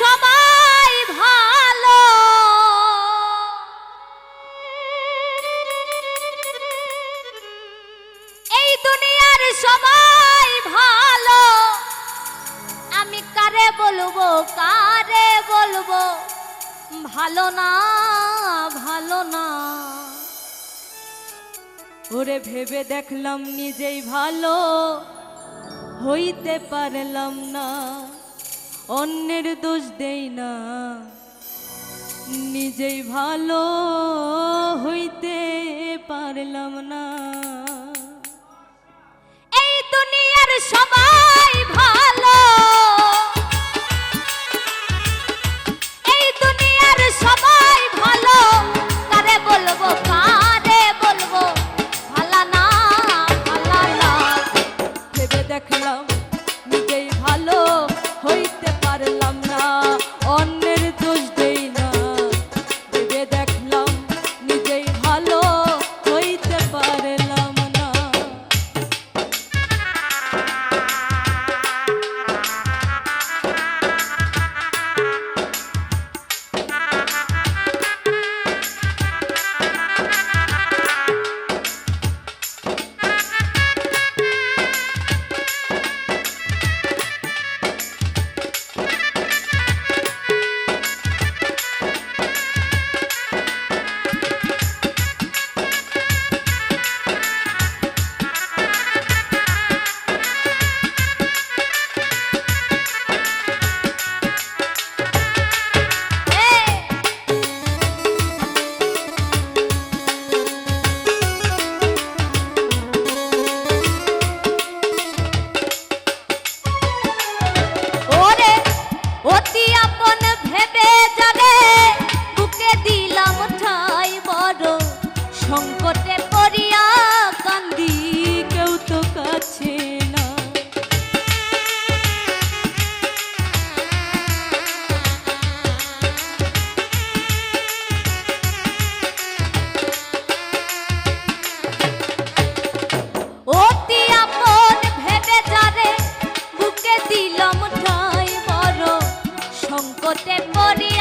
সবাই ভালো। এই দুনিয়ার সবাই ভালো। আমি কারে বলব কারে বলব? ভালো না ভালো না। ওরে ভেবে দেখলাম নিজেই ভালো, হইতে পারলাম না। অন্যের দোষ দেই না। নিজেই ভালো হইতে পারলাম না। হতে পারি